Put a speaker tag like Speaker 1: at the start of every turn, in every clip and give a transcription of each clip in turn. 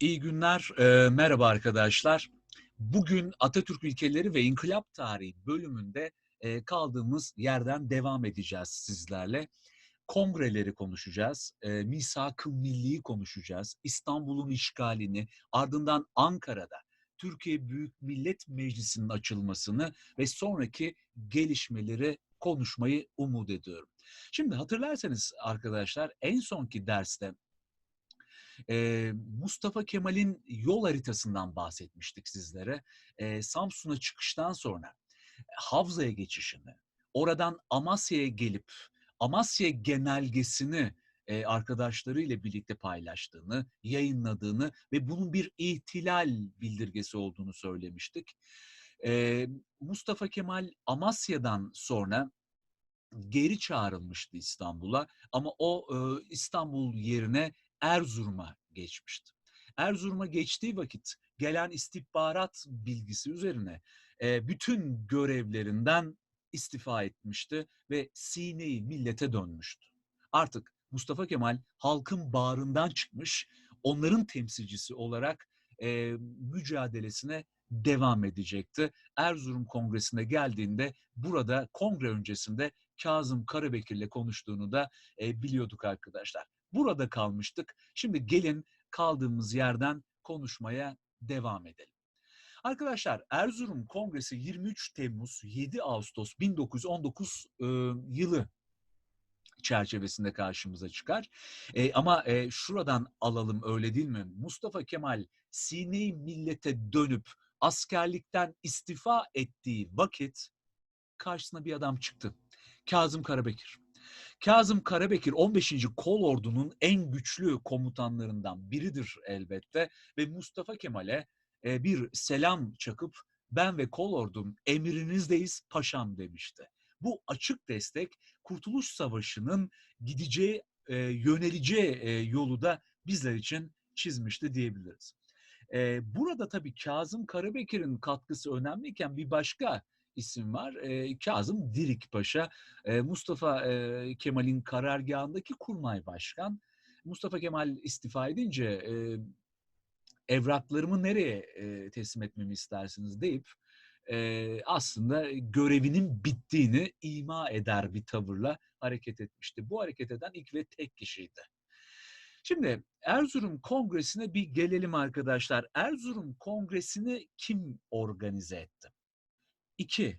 Speaker 1: İyi günler, eee, merhaba arkadaşlar. Bugün Atatürk İlkeleri ve İnkılap Tarihi bölümünde eee, kaldığımız yerden devam edeceğiz sizlerle. Kongreleri konuşacağız, eee, Misak-ı Milli'yi konuşacağız, İstanbul'un işgalini, ardından Ankara'da Türkiye Büyük Millet Meclisi'nin açılmasını ve sonraki gelişmeleri konuşmayı umut ediyorum. Şimdi hatırlarsanız arkadaşlar en sonki derste Mustafa Kemal'in yol haritasından bahsetmiştik sizlere. Samsun'a çıkıştan sonra Havza'ya geçişini, oradan Amasya'ya gelip Amasya genelgesini eee, arkadaşlarıyla birlikte paylaştığını, yayınladığını ve bunun bir ihtilal bildirgesi olduğunu söylemiştik. Mustafa Kemal Amasya'dan sonra geri çağrılmıştı İstanbul'a ama o e, İstanbul yerine Erzurum'a geçmişti. Erzurum'a geçtiği vakit gelen istihbarat bilgisi üzerine e, bütün görevlerinden istifa etmişti ve sineyi millete dönmüştü. Artık Mustafa Kemal halkın bağrından çıkmış, onların temsilcisi olarak e, mücadelesine devam edecekti. Erzurum Kongresi'ne geldiğinde burada kongre öncesinde Kazım Karabekir'le konuştuğunu da e, biliyorduk arkadaşlar. Burada kalmıştık. Şimdi gelin kaldığımız yerden konuşmaya devam edelim. Arkadaşlar Erzurum Kongresi 23 Temmuz 7 Ağustos 1919 e, yılı çerçevesinde karşımıza çıkar. E, ama e, şuradan alalım öyle değil mi? Mustafa Kemal sine millete dönüp askerlikten istifa ettiği vakit karşısına bir adam çıktı. Kazım Karabekir. Kazım Karabekir 15. Kol Ordu'nun en güçlü komutanlarından biridir elbette ve Mustafa Kemal'e e, bir selam çakıp ben ve Kol Ordum emrinizdeyiz paşam demişti. Bu açık destek Kurtuluş Savaşı'nın gideceği, e, yöneleceği e, yolu da bizler için çizmişti diyebiliriz. Burada tabii Kazım Karabekir'in katkısı önemliyken bir başka isim var. E, Kazım Dirik Paşa, e, Mustafa e, Kemal'in karargahındaki kurmay başkan. Mustafa Kemal istifa edince e, evraklarımı nereye e, teslim etmemi istersiniz deyip e, aslında görevinin bittiğini ima eder bir tavırla hareket etmişti. Bu hareket eden ilk ve tek kişiydi. Şimdi Erzurum Kongresi'ne bir gelelim arkadaşlar. Erzurum Kongresi'ni kim organize etti? İki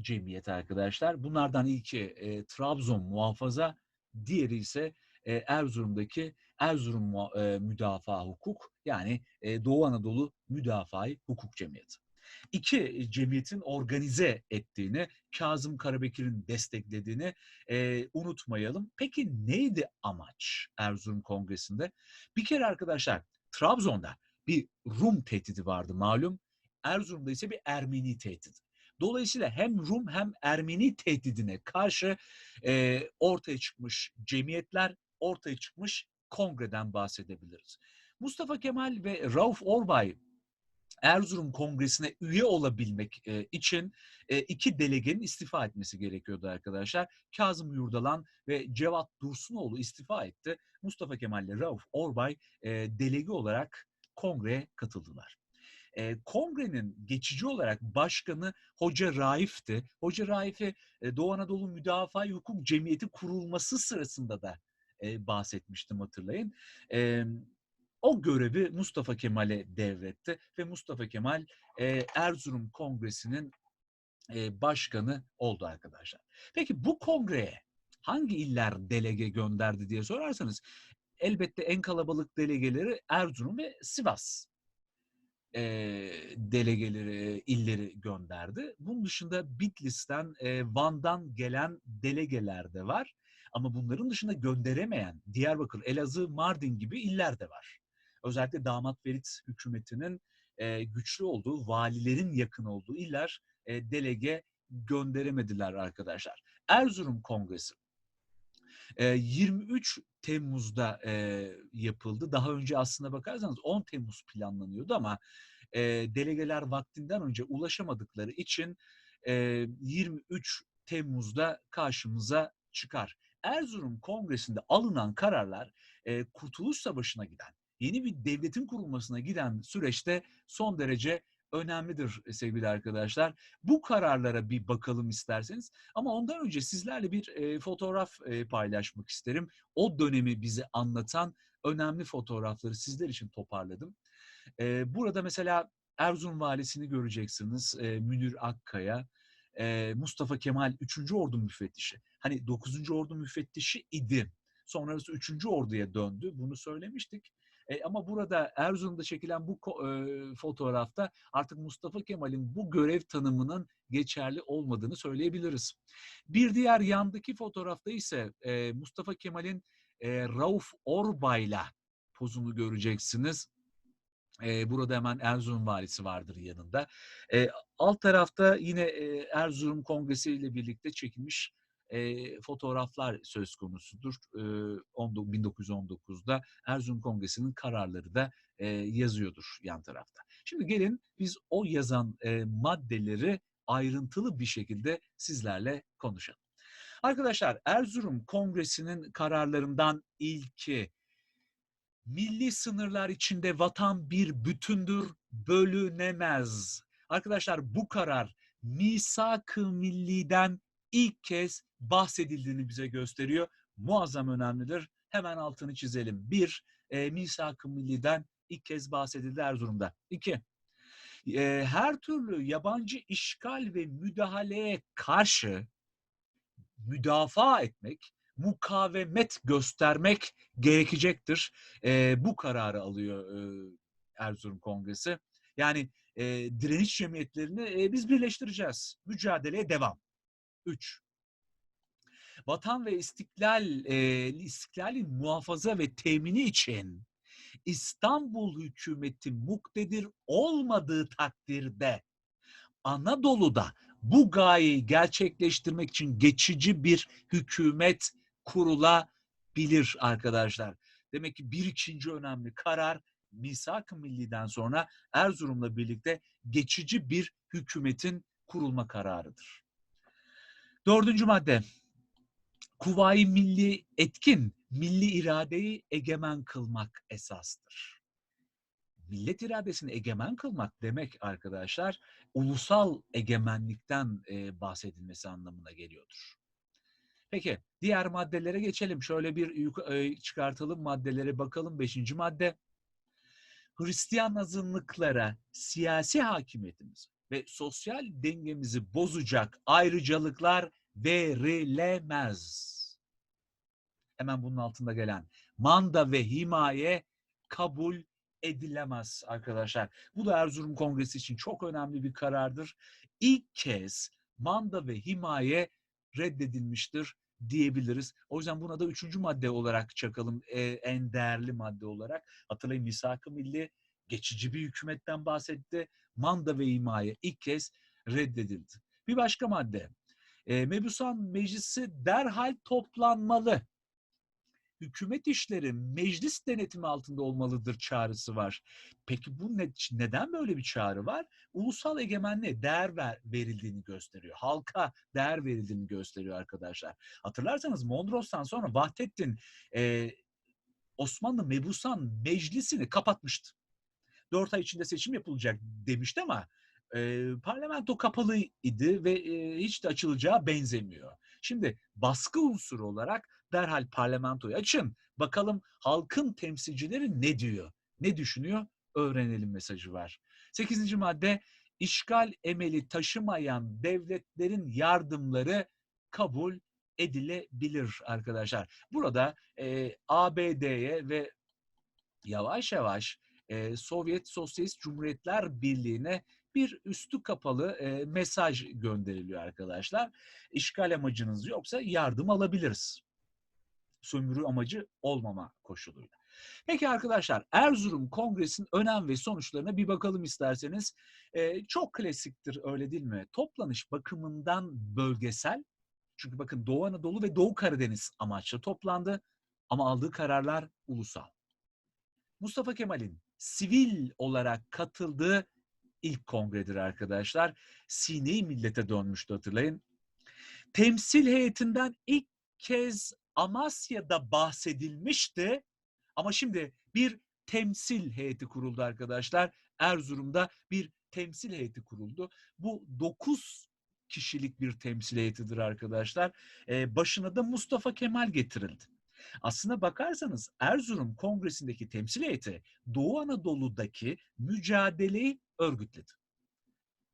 Speaker 1: cemiyet arkadaşlar. Bunlardan ilki e, Trabzon Muhafaza, diğeri ise e, Erzurum'daki Erzurum e, Müdafaa Hukuk yani e, Doğu Anadolu Müdafaa Hukuk Cemiyeti. İki cemiyetin organize ettiğini, Kazım Karabekir'in desteklediğini e, unutmayalım. Peki neydi amaç Erzurum Kongresi'nde? Bir kere arkadaşlar Trabzon'da bir Rum tehdidi vardı malum. Erzurum'da ise bir Ermeni tehdidi. Dolayısıyla hem Rum hem Ermeni tehdidine karşı e, ortaya çıkmış cemiyetler, ortaya çıkmış kongreden bahsedebiliriz. Mustafa Kemal ve Rauf Orbay Erzurum Kongresi'ne üye olabilmek e, için e, iki delegenin istifa etmesi gerekiyordu arkadaşlar. Kazım Yurdalan ve Cevat Dursunoğlu istifa etti. Mustafa Kemal ile Rauf Orbay e, delege olarak kongreye katıldılar e, kongrenin geçici olarak başkanı Hoca Raif'ti. Hoca Raif'e e, Doğu Anadolu Müdafaa Hukuk Cemiyeti kurulması sırasında da e, bahsetmiştim hatırlayın. E, o görevi Mustafa Kemal'e devretti ve Mustafa Kemal e, Erzurum Kongresi'nin e, başkanı oldu arkadaşlar. Peki bu kongreye hangi iller delege gönderdi diye sorarsanız elbette en kalabalık delegeleri Erzurum ve Sivas e, delegeleri, illeri gönderdi. Bunun dışında Bitlis'ten, e, Van'dan gelen delegeler de var. Ama bunların dışında gönderemeyen Diyarbakır, Elazığ, Mardin gibi iller de var. Özellikle Damat Ferit hükümetinin e, güçlü olduğu, valilerin yakın olduğu iller e, delege gönderemediler arkadaşlar. Erzurum Kongresi 23 Temmuz'da e, yapıldı. Daha önce aslında bakarsanız 10 Temmuz planlanıyordu ama e, delegeler vaktinden önce ulaşamadıkları için e, 23 Temmuz'da karşımıza çıkar. Erzurum Kongresi'nde alınan kararlar e, Kurtuluş Savaşı'na giden yeni bir devletin kurulmasına giden süreçte son derece önemlidir sevgili arkadaşlar. Bu kararlara bir bakalım isterseniz. Ama ondan önce sizlerle bir e, fotoğraf e, paylaşmak isterim. O dönemi bize anlatan önemli fotoğrafları sizler için toparladım. E, burada mesela Erzurum valisini göreceksiniz. E, Münir Akkaya, e, Mustafa Kemal 3. Ordu müfettişi. Hani 9. Ordu müfettişi idi. Sonrası 3. Ordu'ya döndü. Bunu söylemiştik. E, ama burada Erzurum'da çekilen bu e, fotoğrafta artık Mustafa Kemal'in bu görev tanımının geçerli olmadığını söyleyebiliriz. Bir diğer yandaki fotoğrafta ise e, Mustafa Kemal'in e, Rauf Orbay'la pozunu göreceksiniz. E, burada hemen Erzurum valisi vardır yanında. E, alt tarafta yine e, Erzurum Kongresi ile birlikte çekilmiş e, fotoğraflar söz konusudur. E, 1919'da Erzurum Kongresi'nin kararları da e, yazıyordur yan tarafta. Şimdi gelin biz o yazan e, maddeleri ayrıntılı bir şekilde sizlerle konuşalım. Arkadaşlar Erzurum Kongresi'nin kararlarından ilki milli sınırlar içinde vatan bir bütündür, bölünemez. Arkadaşlar bu karar misak-ı milliden ilk kez bahsedildiğini bize gösteriyor. Muazzam önemlidir. Hemen altını çizelim. Bir, e, misak-ı milliden ilk kez bahsedildi Erzurum'da. İki, e, her türlü yabancı işgal ve müdahaleye karşı müdafaa etmek, mukavemet göstermek gerekecektir. E, bu kararı alıyor e, Erzurum Kongresi. Yani e, direniş cemiyetlerini e, biz birleştireceğiz. Mücadeleye devam. Üç, vatan ve istiklal e, istiklalin muhafaza ve temini için İstanbul hükümeti muktedir olmadığı takdirde Anadolu'da bu gayeyi gerçekleştirmek için geçici bir hükümet kurulabilir arkadaşlar. Demek ki bir ikinci önemli karar Misak-ı Milli'den sonra Erzurum'la birlikte geçici bir hükümetin kurulma kararıdır. Dördüncü madde. Kuvayi milli etkin, milli iradeyi egemen kılmak esastır. Millet iradesini egemen kılmak demek arkadaşlar, ulusal egemenlikten e, bahsedilmesi anlamına geliyordur. Peki, diğer maddelere geçelim. Şöyle bir e, çıkartalım maddelere bakalım. Beşinci madde. Hristiyan azınlıklara siyasi hakimiyetimizi ve sosyal dengemizi bozacak ayrıcalıklar verilemez. Hemen bunun altında gelen manda ve himaye kabul edilemez arkadaşlar. Bu da Erzurum Kongresi için çok önemli bir karardır. İlk kez manda ve himaye reddedilmiştir diyebiliriz. O yüzden buna da üçüncü madde olarak çakalım. E, en değerli madde olarak. Hatırlayın misak-ı milli geçici bir hükümetten bahsetti. Manda ve himaye ilk kez reddedildi. Bir başka madde. E, Mebusan Meclisi derhal toplanmalı. Hükümet işleri meclis denetimi altında olmalıdır çağrısı var. Peki bu ne, neden böyle bir çağrı var? Ulusal egemenliğe değer ver, verildiğini gösteriyor. Halka değer verildiğini gösteriyor arkadaşlar. Hatırlarsanız Mondros'tan sonra Vahdettin e, Osmanlı Mebusan Meclisi'ni kapatmıştı. Dört ay içinde seçim yapılacak demişti ama e, parlamento kapalı idi ve e, hiç de açılacağı benzemiyor. Şimdi baskı unsuru olarak derhal parlamentoyu açın. Bakalım halkın temsilcileri ne diyor? Ne düşünüyor? Öğrenelim mesajı var. Sekizinci madde işgal emeli taşımayan devletlerin yardımları kabul edilebilir arkadaşlar. Burada e, ABD'ye ve yavaş yavaş e, Sovyet Sosyalist Cumhuriyetler Birliği'ne bir üstü kapalı e, mesaj gönderiliyor arkadaşlar. İşgal amacınız yoksa yardım alabiliriz. Sömürü amacı olmama koşuluyla. Peki arkadaşlar Erzurum Kongresi'nin önem ve sonuçlarına bir bakalım isterseniz. Ee, çok klasiktir öyle değil mi? Toplanış bakımından bölgesel. Çünkü bakın Doğu Anadolu ve Doğu Karadeniz amaçlı toplandı ama aldığı kararlar ulusal. Mustafa Kemal'in sivil olarak katıldığı ilk kongredir arkadaşlar. Sine-i Millet'e dönmüştü hatırlayın. Temsil heyetinden ilk kez Amasya'da bahsedilmişti ama şimdi bir temsil heyeti kuruldu arkadaşlar. Erzurum'da bir temsil heyeti kuruldu. Bu 9 kişilik bir temsil heyetidir arkadaşlar. Ee, başına da Mustafa Kemal getirildi. Aslına bakarsanız Erzurum Kongresi'ndeki temsil heyeti Doğu Anadolu'daki mücadeleyi örgütledi.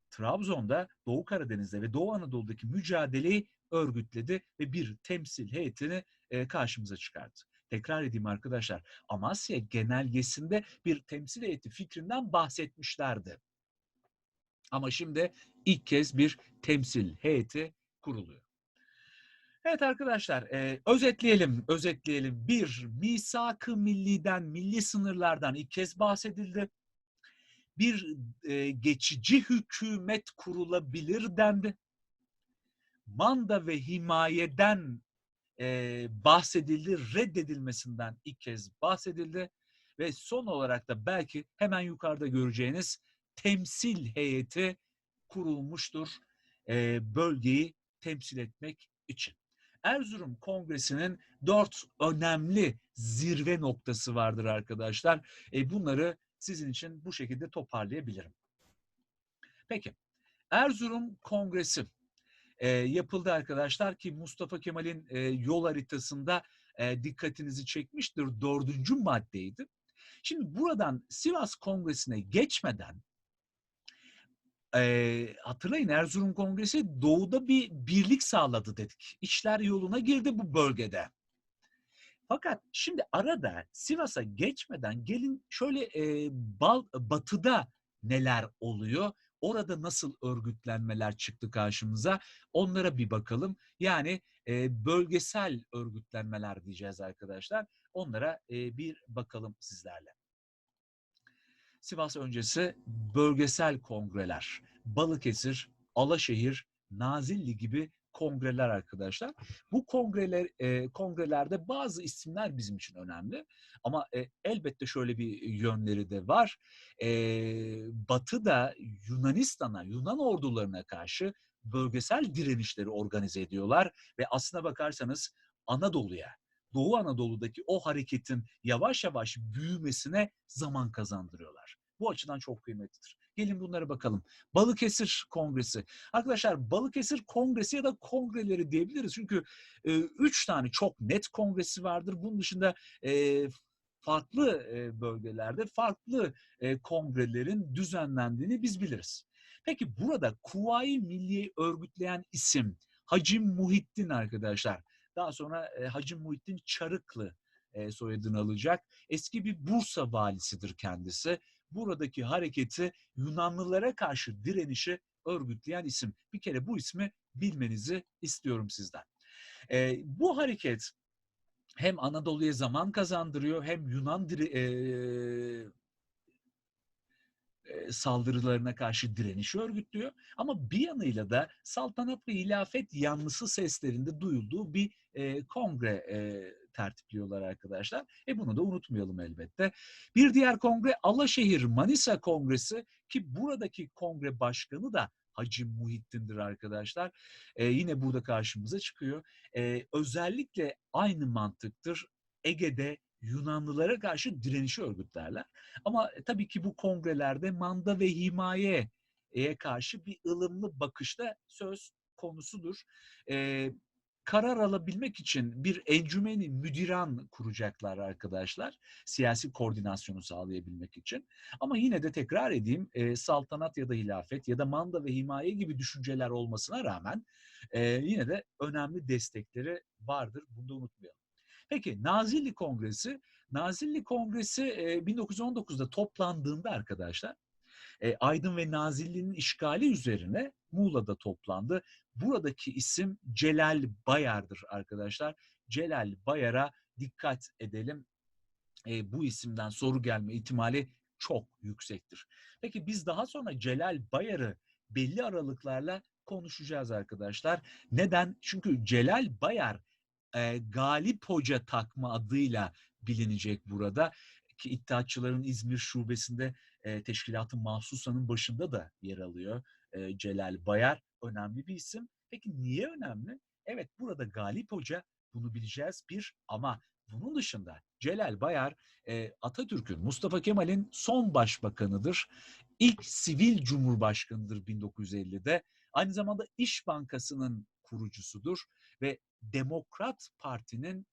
Speaker 1: Trabzon'da, Doğu Karadeniz'de ve Doğu Anadolu'daki mücadeleyi örgütledi ve bir temsil heyetini e, karşımıza çıkardı. Tekrar edeyim arkadaşlar, Amasya genelgesinde bir temsil heyeti fikrinden bahsetmişlerdi. Ama şimdi ilk kez bir temsil heyeti kuruluyor. Evet arkadaşlar, e, özetleyelim, özetleyelim. Bir, misak-ı milliden, milli sınırlardan ilk kez bahsedildi. Bir e, geçici hükümet kurulabilir dendi. Manda ve himayeden e, bahsedildi, reddedilmesinden ilk kez bahsedildi. Ve son olarak da belki hemen yukarıda göreceğiniz temsil heyeti kurulmuştur e, bölgeyi temsil etmek için. Erzurum Kongresi'nin dört önemli zirve noktası vardır arkadaşlar. E, bunları sizin için bu şekilde toparlayabilirim. Peki, Erzurum Kongresi e, yapıldı arkadaşlar ki Mustafa Kemal'in e, yol haritasında e, dikkatinizi çekmiştir. Dördüncü maddeydi. Şimdi buradan Sivas Kongresi'ne geçmeden e, hatırlayın Erzurum Kongresi doğuda bir birlik sağladı dedik. İşler yoluna girdi bu bölgede. Fakat şimdi arada Sivas'a geçmeden gelin şöyle e, bal, batıda neler oluyor? Orada nasıl örgütlenmeler çıktı karşımıza? Onlara bir bakalım. Yani e, bölgesel örgütlenmeler diyeceğiz arkadaşlar. Onlara e, bir bakalım sizlerle. Sivas öncesi bölgesel kongreler, Balıkesir, Alaşehir, Nazilli gibi kongreler arkadaşlar. Bu kongreler e, kongrelerde bazı isimler bizim için önemli ama e, elbette şöyle bir yönleri de var. E, Batı'da Yunanistan'a, Yunan ordularına karşı bölgesel direnişleri organize ediyorlar ve aslına bakarsanız Anadolu'ya, Doğu Anadolu'daki o hareketin yavaş yavaş büyümesine zaman kazandırıyorlar. Bu açıdan çok kıymetlidir. Gelin bunlara bakalım. Balıkesir Kongresi. Arkadaşlar Balıkesir Kongresi ya da kongreleri diyebiliriz. Çünkü e, üç tane çok net kongresi vardır. Bunun dışında e, farklı e, bölgelerde farklı e, kongrelerin düzenlendiğini biz biliriz. Peki burada Kuvayi Milliye örgütleyen isim Hacim Muhittin arkadaşlar. Daha sonra e, Hacı Muhittin Çarıklı e, soyadını alacak. Eski bir Bursa valisidir kendisi. Buradaki hareketi Yunanlılara karşı direnişi örgütleyen isim. Bir kere bu ismi bilmenizi istiyorum sizden. E, bu hareket hem Anadolu'ya zaman kazandırıyor hem Yunan e, saldırılarına karşı direnişi örgütlüyor. Ama bir yanıyla da saltanat ve hilafet yanlısı seslerinde duyulduğu bir e, kongre e, tertipliyorlar arkadaşlar. E bunu da unutmayalım elbette. Bir diğer kongre Alaşehir Manisa Kongresi ki buradaki kongre başkanı da Hacı Muhittin'dir arkadaşlar. E, yine burada karşımıza çıkıyor. E, özellikle aynı mantıktır. Ege'de Yunanlılara karşı direnişi örgütlerler. Ama e, tabii ki bu kongrelerde manda ve himayeye karşı bir ılımlı bakışta söz konusudur. Ee, karar alabilmek için bir encümeni müdiran kuracaklar arkadaşlar. Siyasi koordinasyonu sağlayabilmek için. Ama yine de tekrar edeyim e, saltanat ya da hilafet ya da manda ve himaye gibi düşünceler olmasına rağmen e, yine de önemli destekleri vardır. Bunu da unutmayalım. Peki Nazilli Kongresi, Nazilli Kongresi 1919'da toplandığında arkadaşlar Aydın ve Nazilli'nin işgali üzerine Muğla'da toplandı. Buradaki isim Celal Bayar'dır arkadaşlar. Celal Bayar'a dikkat edelim. E, bu isimden soru gelme ihtimali çok yüksektir. Peki biz daha sonra Celal Bayar'ı belli aralıklarla konuşacağız arkadaşlar. Neden? Çünkü Celal Bayar e, Galip Hoca takma adıyla bilinecek burada. Ki İttihatçıların İzmir şubesinde e, teşkilatın mahsusanın başında da yer alıyor e, Celal Bayar. Önemli bir isim. Peki niye önemli? Evet burada Galip Hoca bunu bileceğiz bir ama bunun dışında Celal Bayar e, Atatürk'ün, Mustafa Kemal'in son başbakanıdır. İlk sivil cumhurbaşkanıdır 1950'de. Aynı zamanda İş Bankası'nın kurucusudur ve Demokrat Parti'nin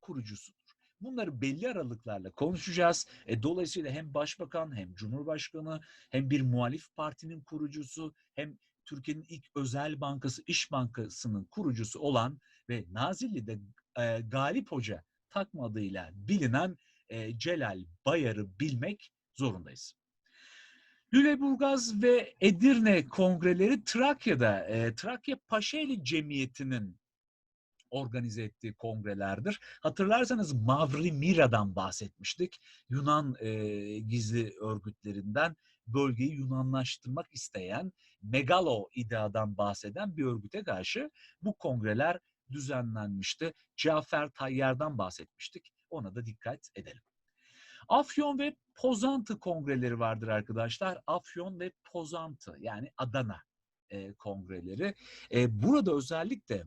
Speaker 1: kurucusudur. Bunları belli aralıklarla konuşacağız. E, dolayısıyla hem başbakan hem cumhurbaşkanı hem bir muhalif partinin kurucusu hem Türkiye'nin ilk özel bankası İş Bankası'nın kurucusu olan ve Nazilli'de e, Galip Hoca takma adıyla bilinen e, Celal Bayar'ı bilmek zorundayız. Lüleburgaz ve Edirne kongreleri Trakya'da, e, Trakya Paşaeli Cemiyeti'nin organize ettiği kongrelerdir. Hatırlarsanız Mavri Mira'dan bahsetmiştik. Yunan e, gizli örgütlerinden bölgeyi Yunanlaştırmak isteyen Megalo ideadan bahseden bir örgüte karşı bu kongreler düzenlenmişti. Cafer Tayyar'dan bahsetmiştik. Ona da dikkat edelim. Afyon ve Pozantı kongreleri vardır arkadaşlar. Afyon ve Pozantı yani Adana e, kongreleri. E, burada özellikle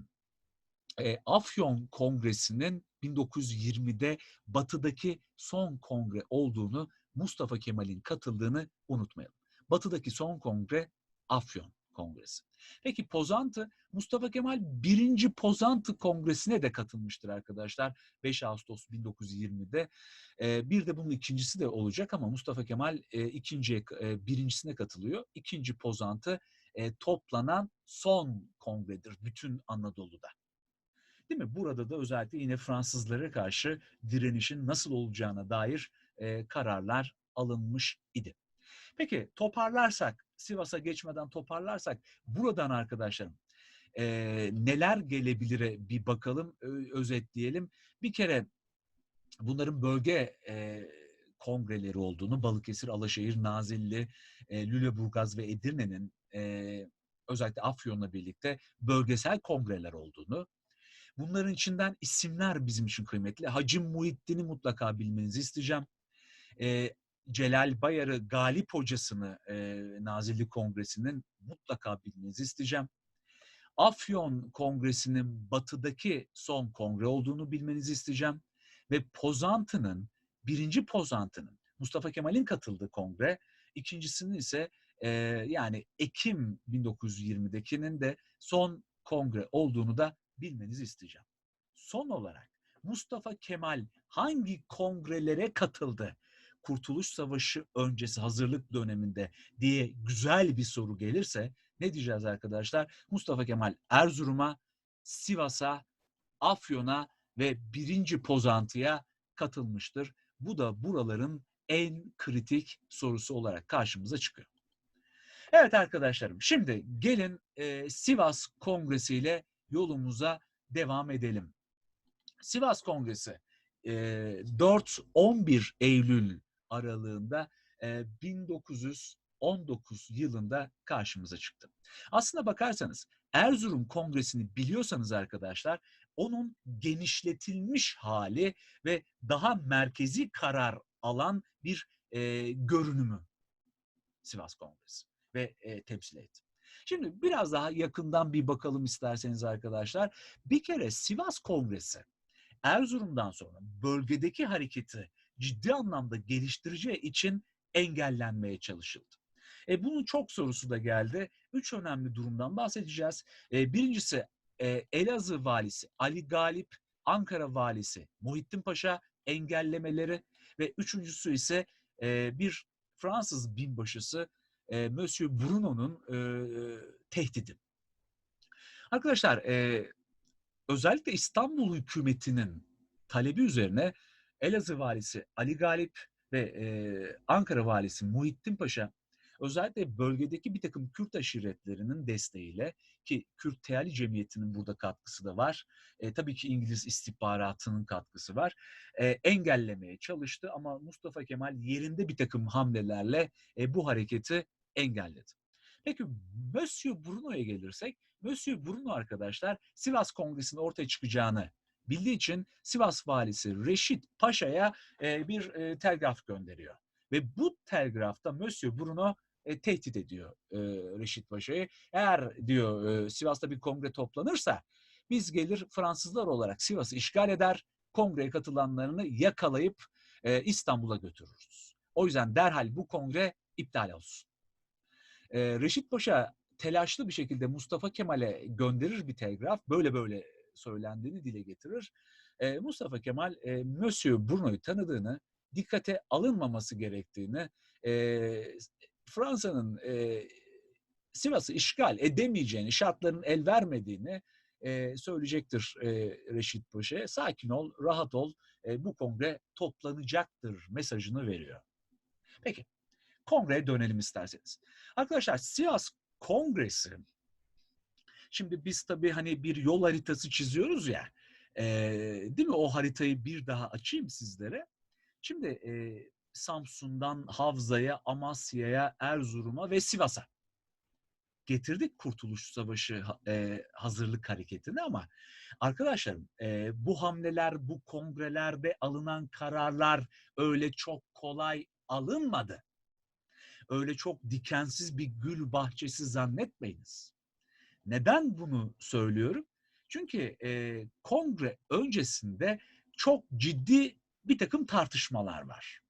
Speaker 1: e, Afyon Kongresi'nin 1920'de batıdaki son kongre olduğunu Mustafa Kemal'in katıldığını unutmayalım. Batıdaki son kongre Afyon Kongresi. Peki Pozantı, Mustafa Kemal birinci Pozantı Kongresi'ne de katılmıştır arkadaşlar. 5 Ağustos 1920'de. Ee, bir de bunun ikincisi de olacak ama Mustafa Kemal ikinciye, birincisine katılıyor. İkinci Pozantı toplanan son kongredir bütün Anadolu'da. Değil mi? Burada da özellikle yine Fransızlara karşı direnişin nasıl olacağına dair e, kararlar alınmış idi. Peki toparlarsak, Sivas'a geçmeden toparlarsak buradan arkadaşlarım e, neler gelebilire bir bakalım, özetleyelim. Bir kere bunların bölge e, kongreleri olduğunu, Balıkesir, Alaşehir, Nazilli, e, Lüleburgaz ve Edirne'nin e, özellikle Afyon'la birlikte bölgesel kongreler olduğunu, bunların içinden isimler bizim için kıymetli. Hacı Muhittin'i mutlaka bilmenizi isteyeceğim. E, Celal Bayar'ı Galip hocasını e, Nazilli Kongresi'nin mutlaka bilmenizi isteyeceğim. Afyon Kongresi'nin batıdaki son kongre olduğunu bilmenizi isteyeceğim. Ve Pozantı'nın, birinci Pozantı'nın, Mustafa Kemal'in katıldığı kongre, ikincisinin ise e, yani Ekim 1920'dekinin de son kongre olduğunu da bilmenizi isteyeceğim. Son olarak Mustafa Kemal hangi kongrelere katıldı? Kurtuluş Savaşı öncesi hazırlık döneminde diye güzel bir soru gelirse ne diyeceğiz arkadaşlar? Mustafa Kemal Erzurum'a, Sivas'a, Afyon'a ve birinci Pozantı'ya katılmıştır. Bu da buraların en kritik sorusu olarak karşımıza çıkıyor. Evet arkadaşlarım şimdi gelin e, Sivas Kongresi ile yolumuza devam edelim. Sivas Kongresi e, 4-11 Eylül aralığında e, 1919 yılında karşımıza çıktı. Aslına bakarsanız Erzurum Kongresi'ni biliyorsanız arkadaşlar onun genişletilmiş hali ve daha merkezi karar alan bir e, görünümü Sivas Kongresi ve e, temsil etti. Şimdi biraz daha yakından bir bakalım isterseniz arkadaşlar. Bir kere Sivas Kongresi Erzurum'dan sonra bölgedeki hareketi ciddi anlamda geliştireceği için engellenmeye çalışıldı. E, bunun çok sorusu da geldi. Üç önemli durumdan bahsedeceğiz. E, birincisi e, Elazığ valisi Ali Galip, Ankara valisi Muhittin Paşa engellemeleri ve üçüncüsü ise e, bir Fransız binbaşısı e, Monsieur Bruno'nun e, tehdidi. Arkadaşlar e, özellikle İstanbul hükümetinin talebi üzerine Elazığ valisi Ali Galip ve e, Ankara valisi Muhittin Paşa özellikle bölgedeki bir takım Kürt aşiretlerinin desteğiyle ki Kürt Teali Cemiyeti'nin burada katkısı da var. E, tabii ki İngiliz istihbaratının katkısı var. E, engellemeye çalıştı ama Mustafa Kemal yerinde bir takım hamlelerle e, bu hareketi engelledi. Peki Monsieur Bruno'ya gelirsek, Monsieur Bruno arkadaşlar Sivas Kongresi'nin ortaya çıkacağını bildiği için Sivas valisi Reşit Paşa'ya e, bir e, telgraf gönderiyor. Ve bu telgrafta Monsieur Bruno e, tehdit ediyor e, Reşit Paşa'yı. Eğer diyor e, Sivas'ta bir kongre toplanırsa biz gelir Fransızlar olarak Sivas'ı işgal eder, kongreye katılanlarını yakalayıp e, İstanbul'a götürürüz. O yüzden derhal bu kongre iptal olsun. E, Reşit Paşa telaşlı bir şekilde Mustafa Kemal'e gönderir bir telgraf. Böyle böyle söylendiğini dile getirir. E, Mustafa Kemal e, Monsieur Bruno'yu tanıdığını, dikkate alınmaması gerektiğini, e, Fransa'nın e, Sivas'ı işgal edemeyeceğini, şartların el vermediğini e, söyleyecektir e, Reşit Paşa. Sakin ol, rahat ol, e, bu kongre toplanacaktır mesajını veriyor. Peki, kongreye dönelim isterseniz. Arkadaşlar Sivas Kongresi, şimdi biz tabii hani bir yol haritası çiziyoruz ya, e, değil mi? O haritayı bir daha açayım sizlere. Şimdi e, Samsun'dan Havza'ya, Amasya'ya, Erzurum'a ve Sivas'a getirdik Kurtuluş Savaşı e, hazırlık hareketini ama arkadaşlarım e, bu hamleler, bu kongrelerde alınan kararlar öyle çok kolay alınmadı. Öyle çok dikensiz bir gül bahçesi zannetmeyiniz. Neden bunu söylüyorum? Çünkü e, kongre öncesinde çok ciddi bir takım tartışmalar var.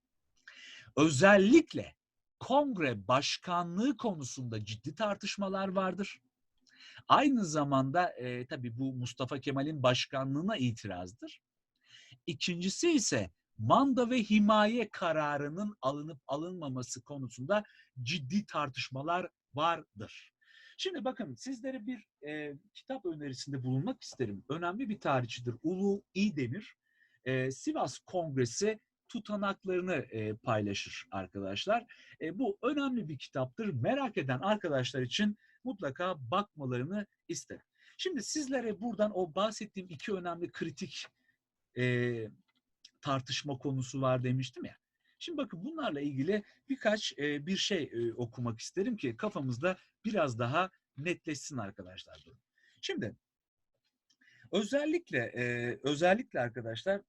Speaker 1: Özellikle kongre başkanlığı konusunda ciddi tartışmalar vardır. Aynı zamanda e, tabii bu Mustafa Kemal'in başkanlığına itirazdır. İkincisi ise manda ve himaye kararının alınıp alınmaması konusunda ciddi tartışmalar vardır. Şimdi bakın sizlere bir e, kitap önerisinde bulunmak isterim. Önemli bir tarihçidir. Ulu İdemir. E, Sivas Kongresi tutanaklarını e, paylaşır arkadaşlar. E, bu önemli bir kitaptır. Merak eden arkadaşlar için mutlaka bakmalarını isterim. Şimdi sizlere buradan o bahsettiğim iki önemli kritik e, tartışma konusu var demiştim ya. Şimdi bakın bunlarla ilgili birkaç e, bir şey e, okumak isterim ki kafamızda biraz daha netleşsin arkadaşlar. Şimdi özellikle e, özellikle arkadaşlar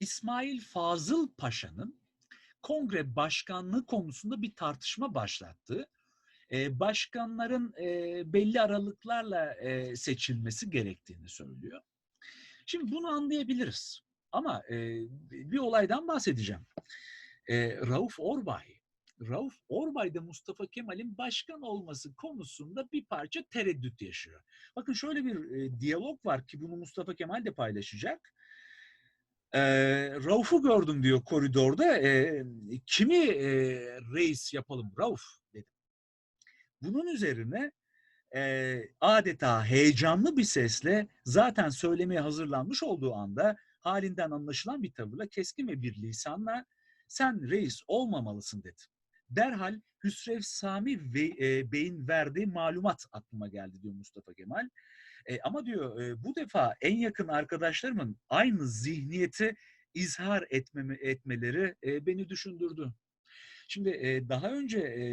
Speaker 1: İsmail Fazıl Paşa'nın kongre başkanlığı konusunda bir tartışma başlattığı, başkanların belli aralıklarla seçilmesi gerektiğini söylüyor. Şimdi bunu anlayabiliriz. Ama e, bir olaydan bahsedeceğim. E, Rauf Orbay, Rauf Orbay da Mustafa Kemal'in başkan olması konusunda bir parça tereddüt yaşıyor. Bakın şöyle bir e, diyalog var ki bunu Mustafa Kemal de paylaşacak. E, Rauf'u gördüm diyor koridorda. E, kimi e, reis yapalım Rauf dedim. Bunun üzerine e, adeta heyecanlı bir sesle zaten söylemeye hazırlanmış olduğu anda halinden anlaşılan bir tavırla keskin ve bir lisanla sen reis olmamalısın dedi. Derhal Hüsrev Sami ve, e, Bey'in verdiği malumat aklıma geldi diyor Mustafa Kemal. E, ama diyor e, bu defa en yakın arkadaşlarımın aynı zihniyeti izhar etmemi, etmeleri e, beni düşündürdü. Şimdi e, daha önce e,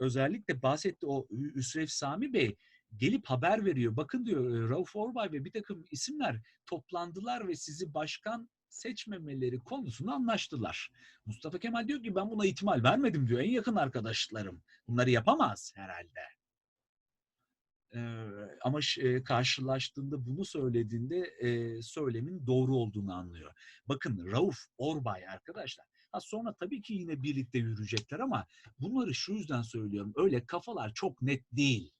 Speaker 1: özellikle bahsetti o Hüsrev Sami Bey gelip haber veriyor. Bakın diyor Rauf Orbay ve bir takım isimler toplandılar ve sizi başkan seçmemeleri konusunda anlaştılar. Mustafa Kemal diyor ki ben buna ihtimal vermedim diyor. En yakın arkadaşlarım. Bunları yapamaz herhalde. Ee, ama e, karşılaştığında bunu söylediğinde e, söylemin doğru olduğunu anlıyor. Bakın Rauf Orbay arkadaşlar. Ha sonra tabii ki yine birlikte yürüyecekler ama bunları şu yüzden söylüyorum. Öyle kafalar çok net değil.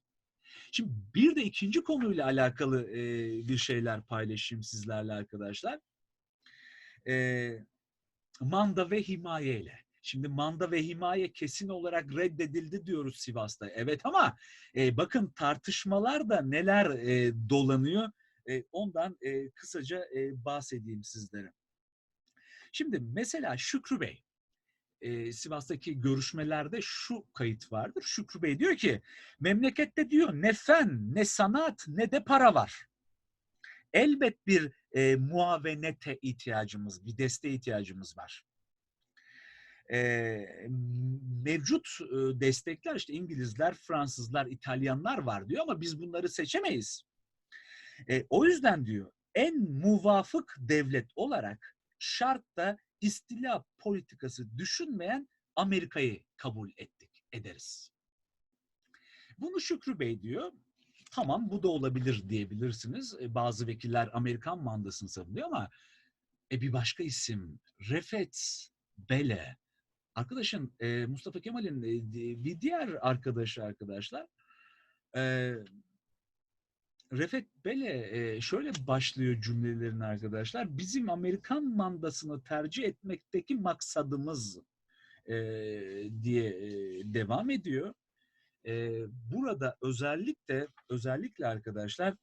Speaker 1: Şimdi bir de ikinci konuyla alakalı e, bir şeyler paylaşayım sizlerle arkadaşlar. E, manda ve himaye ile. Şimdi manda ve himaye kesin olarak reddedildi diyoruz Sivas'ta. Evet ama e, bakın tartışmalar da neler e, dolanıyor. E, ondan e, kısaca e, bahsedeyim sizlere. Şimdi mesela Şükrü Bey, e, Sivas'taki görüşmelerde şu kayıt vardır. Şükrü Bey diyor ki memlekette diyor ne fen, ne sanat, ne de para var. Elbet bir e, muavenete ihtiyacımız, bir desteğe ihtiyacımız var. E, mevcut e, destekler işte İngilizler, Fransızlar, İtalyanlar var diyor ama biz bunları seçemeyiz. E, o yüzden diyor en muvafık devlet olarak şartta istila politikası düşünmeyen Amerika'yı kabul ettik, ederiz. Bunu Şükrü Bey diyor. tamam bu da olabilir diyebilirsiniz. E, bazı vekiller Amerikan mandasını savunuyor ama e, bir başka isim Refet Bele. Arkadaşın e, Mustafa Kemal'in e, bir diğer arkadaşı arkadaşlar. Refet Bele şöyle başlıyor cümlelerin arkadaşlar. Bizim Amerikan mandasını tercih etmekteki maksadımız diye devam ediyor. Burada özellikle özellikle arkadaşlar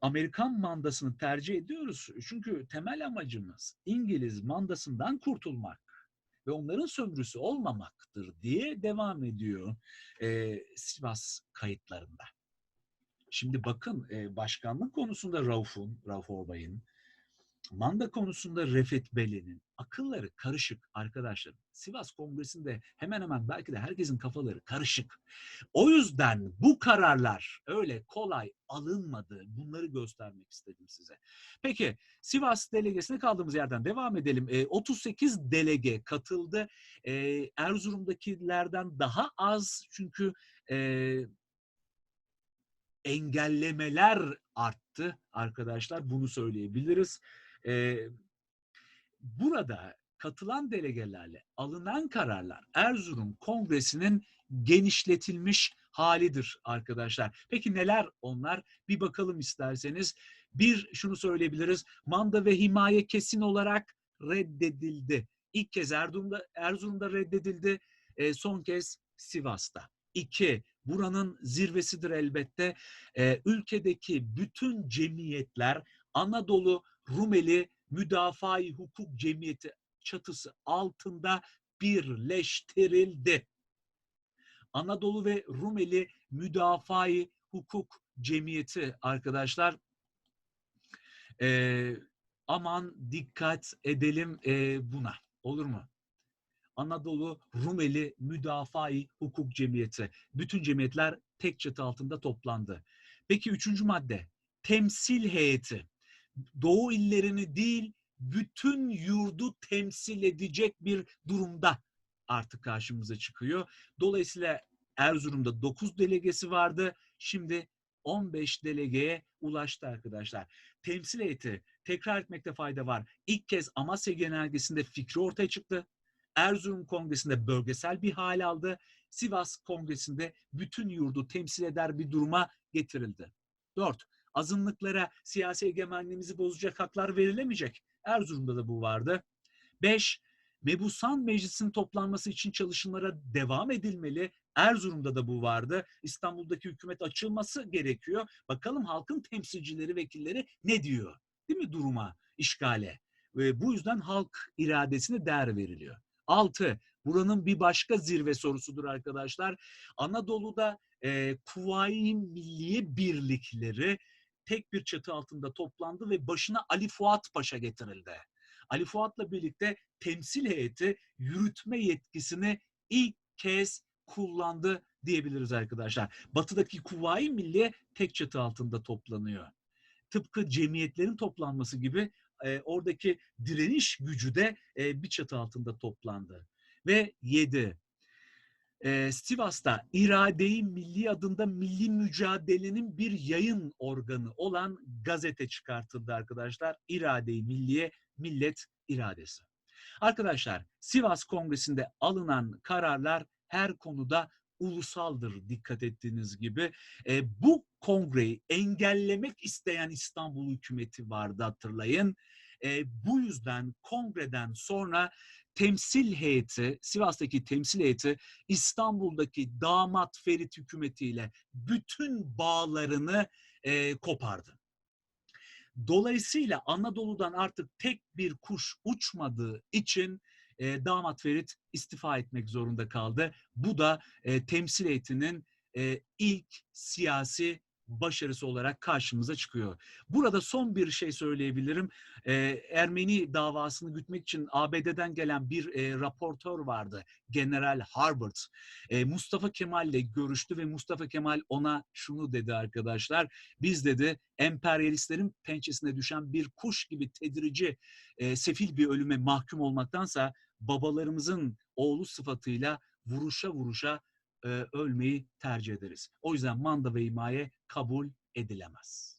Speaker 1: Amerikan mandasını tercih ediyoruz. Çünkü temel amacımız İngiliz mandasından kurtulmak ve onların sömürüsü olmamaktır diye devam ediyor e, Sivas kayıtlarında. Şimdi bakın e, başkanlık konusunda Rauf'un, Rauf Orbay'ın, manda konusunda Refet Beli'nin akılları karışık arkadaşlar. Sivas Kongresi'nde hemen hemen belki de herkesin kafaları karışık. O yüzden bu kararlar öyle kolay alınmadı. Bunları göstermek istedim size. Peki Sivas delegesine kaldığımız yerden devam edelim. E, 38 delege katıldı. E, Erzurum'dakilerden daha az çünkü e, engellemeler arttı arkadaşlar. Bunu söyleyebiliriz. E, burada katılan delegelerle alınan kararlar Erzurum Kongresi'nin genişletilmiş halidir arkadaşlar. Peki neler onlar? Bir bakalım isterseniz. Bir şunu söyleyebiliriz. Manda ve himaye kesin olarak reddedildi. İlk kez Erzurum'da, Erzurum'da reddedildi. E, son kez Sivas'ta. İki, buranın zirvesidir elbette. E, ülkedeki bütün cemiyetler Anadolu Rumeli Müdafaa-i Hukuk Cemiyeti çatısı altında birleştirildi. Anadolu ve Rumeli Müdafaa-i Hukuk Cemiyeti arkadaşlar e, aman dikkat edelim e, buna olur mu? Anadolu Rumeli Müdafaa-i Hukuk Cemiyeti. Bütün cemiyetler tek çatı altında toplandı. Peki üçüncü madde temsil heyeti. Doğu illerini değil bütün yurdu temsil edecek bir durumda artık karşımıza çıkıyor. Dolayısıyla Erzurum'da 9 delegesi vardı. Şimdi 15 delegeye ulaştı arkadaşlar. Temsil heyeti tekrar etmekte fayda var. İlk kez Amasya Genelgesi'nde fikri ortaya çıktı. Erzurum Kongresi'nde bölgesel bir hal aldı. Sivas Kongresi'nde bütün yurdu temsil eder bir duruma getirildi. 4. Azınlıklara siyasi egemenliğimizi bozacak haklar verilemeyecek. Erzurum'da da bu vardı. 5. Mebusan Meclisi'nin toplanması için çalışmalara devam edilmeli. Erzurum'da da bu vardı. İstanbul'daki hükümet açılması gerekiyor. Bakalım halkın temsilcileri, vekilleri ne diyor? Değil mi duruma, işgale? Ve bu yüzden halk iradesine değer veriliyor. 6. Buranın bir başka zirve sorusudur arkadaşlar. Anadolu'da e, Kuvayi Milliye Birlikleri tek bir çatı altında toplandı ve başına Ali Fuat Paşa getirildi. Ali Fuat'la birlikte temsil heyeti yürütme yetkisini ilk kez kullandı diyebiliriz arkadaşlar. Batıdaki Kuvayi Milliye tek çatı altında toplanıyor. Tıpkı cemiyetlerin toplanması gibi e, oradaki direniş gücü de e, bir çatı altında toplandı. Ve yedi, e, Sivas'ta İrade-i Milli adında milli mücadelenin bir yayın organı olan gazete çıkartıldı arkadaşlar. İrade-i Milliye, millet iradesi. Arkadaşlar Sivas Kongresi'nde alınan kararlar her konuda ulusaldır dikkat ettiğiniz gibi. E, bu kongreyi engellemek isteyen İstanbul hükümeti vardı hatırlayın. E, bu yüzden kongreden sonra temsil heyeti, Sivas'taki temsil heyeti İstanbul'daki damat Ferit hükümetiyle bütün bağlarını e, kopardı. Dolayısıyla Anadolu'dan artık tek bir kuş uçmadığı için e, damat Ferit istifa etmek zorunda kaldı. Bu da e, temsil heyetinin e, ilk siyasi başarısı olarak karşımıza çıkıyor. Burada son bir şey söyleyebilirim. Ee, Ermeni davasını gütmek için ABD'den gelen bir e, raportör vardı. General Harbert. E, Mustafa Kemal ile görüştü ve Mustafa Kemal ona şunu dedi arkadaşlar. Biz dedi emperyalistlerin pençesine düşen bir kuş gibi tedirici, e, sefil bir ölüme mahkum olmaktansa babalarımızın oğlu sıfatıyla vuruşa vuruşa ölmeyi tercih ederiz. O yüzden manda ve himaye kabul edilemez.